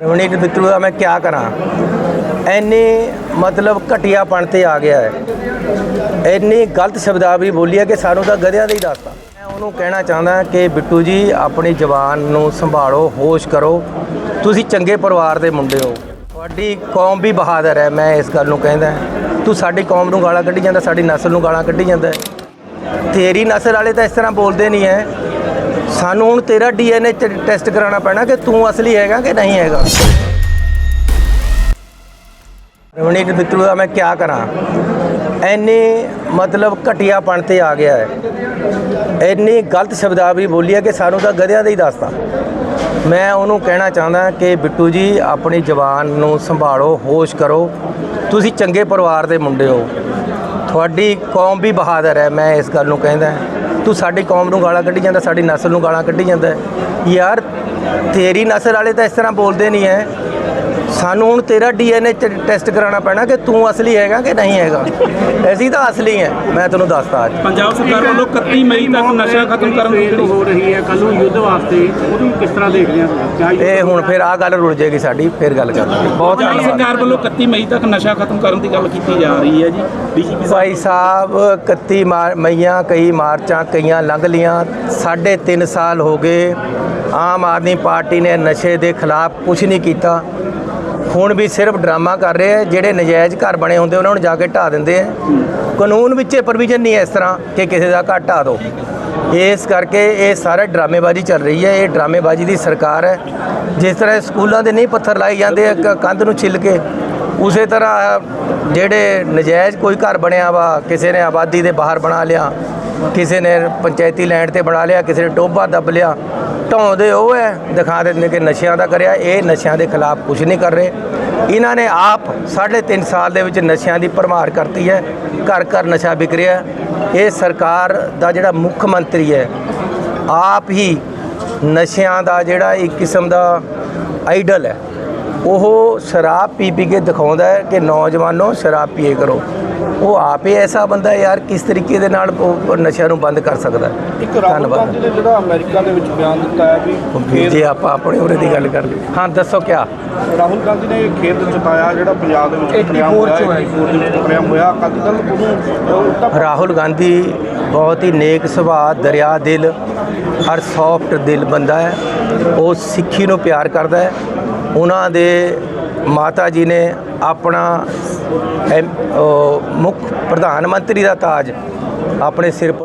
ਰਵਨੀਤ ਬਿੱਟੂ ਦਾ ਮੈਂ ਕੀ ਕਰਾਂ? ਐਨੀ ਮਤਲਬ ਘਟੀਆਪਣ ਤੇ ਆ ਗਿਆ ਹੈ। ਇੰਨੀ ਗਲਤ ਸ਼ਬਦਾਵਲੀ ਬੋਲੀ ਹੈ ਕਿ ਸਾਨੂੰ ਤਾਂ ਗਧਿਆਂ ਦਾ ਹੀ ਦੱਸਦਾ ਮੈਂ ਉਹਨੂੰ ਕਹਿਣਾ ਚਾਹੁੰਦਾ ਕਿ ਬਿੱਟੂ ਜੀ, ਆਪਣੀ ਜ਼ਬਾਨ ਨੂੰ ਸੰਭਾਲੋ, ਹੋਸ਼ ਕਰੋ। ਤੁਸੀਂ ਚੰਗੇ ਪਰਿਵਾਰ ਦੇ ਮੁੰਡੇ ਹੋ। ਤੁਹਾਡੀ ਕੌਮ ਵੀ ਬਹਾਦਰ ਹੈ, ਮੈਂ ਇਸ ਗੱਲ ਨੂੰ ਕਹਿੰਦਾ ਤੂੰ ਸਾਡੀ ਕੌਮ ਨੂੰ ਗਾਲਾਂ ਕੱਢੀ ਜਾਂਦਾ, ਸਾਡੀ ਨਸਲ ਨੂੰ ਗਾਲਾਂ ਕੱਢੀ ਜਾਂਦਾ ਤੇਰੀ ਨਸਲ ਵਾਲੇ ਤਾਂ ਇਸ ਤਰ੍ਹਾਂ ਬੋਲਦੇ ਨਹੀਂ ਹੈ। ਸਾਨੂੰ ਹੁਣ ਤੇਰਾ ਡੀਐਨਏ ਟੈਸਟ ਕਰਾਉਣਾ ਪੈਣਾ ਕਿ ਤੂੰ ਅਸਲੀ ਹੈਗਾ ਕਿ ਨਹੀਂ ਹੈਗਾ। ਰਵਨੀਤ ਬਿੱਟੂ ਦਾ ਮੈਂ ਕੀ ਕਰਾਂ? ਐਨੀ ਮਤਲਬ ਘਟੀਆਪਣ ਤੇ ਆ ਗਿਆ ਹੈ। ਇੰਨੀ ਗਲਤ ਸ਼ਬਦਾਵਲੀ ਬੋਲੀ ਹੈ ਕਿ ਸਾਨੂੰ ਤਾਂ ਗਧਿਆਂ ਦਾ ਹੀ ਦੱਸਦਾ ਮੈਂ ਉਹਨੂੰ ਕਹਿਣਾ ਚਾਹੁੰਦਾ ਕਿ ਬਿੱਟੂ ਜੀ, ਆਪਣੀ ਜ਼ਬਾਨ ਨੂੰ ਸੰਭਾਲੋ, ਹੋਸ਼ ਕਰੋ। ਤੁਸੀਂ ਚੰਗੇ ਪਰਿਵਾਰ ਦੇ ਮੁੰਡੇ ਹੋ। ਤੁਹਾਡੀ ਕੌਮ ਵੀ ਬਹਾਦਰ ਹੈ, ਮੈਂ ਇਸ ਗੱਲ ਨੂੰ ਕਹਿੰਦਾ। ਤੂੰ ਸਾਡੀ ਕੌਮ ਨੂੰ ਗਾਲਾਂ ਕੱਢੀ ਜਾਂਦਾ, ਸਾਡੀ ਨਸਲ ਨੂੰ ਗਾਲਾਂ ਕੱਢੀ ਜਾਂਦਾ। ਯਾਰ, ਤੇਰੀ ਨਸਲ ਵਾਲੇ ਤਾਂ ਇਸ ਤਰ੍ਹਾਂ ਬੋਲਦੇ ਨਹੀਂ ਹੈ ਸਾਨੂੰ ਹੁਣ ਤੇਰਾ ਡੀਐਨਏ ਟੈਸਟ ਕਰਾਉਣਾ ਪੈਣਾ ਕਿ ਤੂੰ ਅਸਲੀ ਹੈਗਾ ਕਿ ਨਹੀਂ ਹੈਗਾ। ਅਸੀਂ ਤਾਂ ਅਸਲੀ ਹੈ ਮੈਂ ਤੈਨੂੰ ਦੱਸਦਾ ਅੱਜ। ਪੰਜਾਬ ਸਰਕਾਰ ਵੱਲੋਂ 31 ਮਈ ਤੱਕ ਨਸ਼ਾ ਖਤਮ ਕਰਨ ਦੀ ਹੋ ਰਹੀ ਹੈ ਕੱਲ ਨੂੰ ਯੁੱਧ ਵਾਸਤੇ ਉਹਨੂੰ ਕਿਸ ਤਰ੍ਹਾਂ ਦੇਖਦੇ ਆ ਇਹ ਹੁਣ ਫਿਰ ਆ ਗੱਲ ਰੁੜ ਜਾਏਗੀ ਸਾਡੀ ਫਿਰ ਗੱਲ ਕਰਾਂਗੇ ਬਹੁਤ ਸਰਕਾਰ ਵੱਲੋਂ 31 ਮਈ ਤੱਕ ਨਸ਼ਾ ਖਤਮ ਕਰਨ ਦੀ ਗੱਲ ਕੀਤੀ ਜਾ ਰਹੀ ਹੈ ਜੀ। ਬੀਜੇਪੀ ਭਾਈ ਸਾਹਿਬ 31 ਮਾਰ ਮਈਆਂ ਕਈ ਮਾਰਚਾਂ ਕਈਆਂ ਲੰਘ ਲੀਆਂ। ਸਾਢੇ ਤਿੰਨ ਸਾਲ ਹੋ ਗਏ ਆਮ ਆਦਮੀ ਪਾਰਟੀ ਨੇ ਨਸ਼ੇ ਦੇ ਖਿਲਾਫ ਕੁਝ ਨਹੀਂ ਕੀਤਾ। ਹੁਣ ਵੀ ਸਿਰਫ ਡਰਾਮਾ ਕਰ ਰਹੇ ਆ, ਜਿਹੜੇ ਨਜਾਇਜ਼ ਘਰ ਬਣੇ ਹੁੰਦੇ, ਉਹਨਾਂ ਨੂੰ ਜਾ ਕੇ ਢਾ ਦਿੰਦੇ ਆ। ਕਾਨੂੰਨ ਵਿੱਚ ਇਹ ਪ੍ਰੋਵੀਜ਼ਨ ਨਹੀਂ ਹੈ ਇਸ ਤਰ੍ਹਾਂ ਕਿ ਕਿਸੇ ਦਾ ਘਰ ਢਾ ਦਿਓ ਇਸ ਕਰਕੇ ਇਹ ਸਾਰੇ ਡਰਾਮੇਬਾਜ਼ੀ ਚੱਲ ਰਹੀ ਹੈ, ਇਹ ਡਰਾਮੇਬਾਜ਼ੀ ਦੀ ਸਰਕਾਰ ਹੈ। ਜਿਸ ਤਰ੍ਹਾਂ ਸਕੂਲਾਂ ਦੇ ਨਹੀਂ ਪੱਥਰ ਲਾਏ ਜਾਂਦੇ ਕ- ਕੰਧ ਨੂੰ ਛਿੱਲ ਕੇ, ਉਸੇ ਤਰ੍ਹਾਂ ਜਿਹੜੇ ਨਜਾਇਜ਼ ਕੋਈ ਘਰ ਬਣਿਆ ਵਾ, ਕਿਸੇ ਨੇ ਆਬਾਦੀ ਦੇ ਬਾਹਰ ਬਣਾ ਲਿਆ ਕਿਸੇ ਨੇ ਪੰਚਾਇਤੀ ਲੈਂਡ ਤੇ ਬਣਾ ਲਿਆ, ਕਿਸੇ ਨੇ ਟੋਭਾ ਦੱਬ ਲਿਆ। ਢਾਉਂਦੇ ਉਹ ਹੈ, ਦਿਖਾ ਦਿੰਦੇ ਕਿ ਨਸ਼ਿਆਂ ਦਾ ਕਰਿਆ, ਇਹ ਨਸ਼ਿਆਂ ਦੇ ਖਿਲਾਫ ਕੁਝ ਨਹੀਂ ਕਰ ਰਹੇ। ਇਹਨਾਂ ਨੇ ਆਪ ਸਾਢੇ ਤਿੰਨ ਸਾਲ ਦੇ ਵਿੱਚ ਨਸ਼ਿਆਂ ਦੀ ਭਰਮਾਰ ਕਰਤੀ ਹੈ, ਘਰ ਘਰ ਨਸ਼ਾ ਵਿਕ ਰਿਹਾ ਇਹ ਸਰਕਾਰ ਦਾ ਜਿਹੜਾ ਮੁੱਖ ਮੰਤਰੀ ਹੈ, ਆਪ ਹੀ ਨਸ਼ਿਆਂ ਦਾ ਜਿਹੜਾ ਇੱਕ ਕਿਸਮ ਦਾ ਆਈਡਲ ਹੈ। ਉਹ ਸ਼ਰਾਬ ਪੀ ਪੀ ਕੇ ਦਿਖਾਉਂਦਾ ਹੈ ਕਿ ਨੌਜਵਾਨੋ ਸ਼ਰਾਬ ਪੀਏ ਕਰੋ। ਉਹ ਆਪੇ ਐਸਾ ਬੰਦਾ ਹੈ ਯਾਰ ਕਿਸ ਤਰੀਕੇ ਦੇ ਨਾਲ ਉਹ ਨਸ਼ਿਆਂ ਨੂੰ ਬੰਦ ਕਰ ਸਕਦਾ ਇੱਕ ਰਾਹੁਲ ਗਾਂਧੀ ਨੇ ਜਿਹੜਾ ਅਮਰੀਕਾ ਦੇ ਵਿੱਚ ਬਿਆਨ ਦਿੱਤਾ ਹੈ ਵੀ ਜੇ ਆਪਾਂ ਆਪਣੇ ਉਰੇ ਦੀ ਗੱਲ ਕਰ ਲਈ ਹਾਂ ਦੱਸੋ ਕਿਆ? ਰਾਹੁਲ ਗਾਂਧੀ ਨੇ ਖੇਤ ਜਤਾਇਆ ਜਿਹੜਾ ਪੰਜਾਬ ਦੇ ਵਿੱਚ ਕਤਲੇਆਮ ਹੋਇਆ 84 ਦੇ ਵਿੱਚ ਕਤਲੇਆਮ ਹੋਇਆ। ਅਕਾਲੀ ਦਲ ਉਹਨੂੰ ਉਲਟਾ ਰਾਹੁਲ ਗਾਂਧੀ ਬਹੁਤ ਹੀ ਨੇਕ ਸੁਭਾਅ ਦਰਿਆ ਦਿਲ ਹਰ ਸੌਫਟ ਦਿਲ ਬੰਦਾ ਹੈ। ਉਹ ਸਿੱਖੀ ਨੂੰ ਪਿਆਰ ਕਰਦਾ ਹੈ। ਉਹਨਾਂ ਦੇ ਮਾਤਾ ਜੀ ਨੇ ਆਪਣਾ ਉਹ ਮੁੱਖ ਪ੍ਰਧਾਨ ਮੰਤਰੀ ਦਾ ਤਾਜ ਆਪਣੇ ਸਿਰ ਪਰ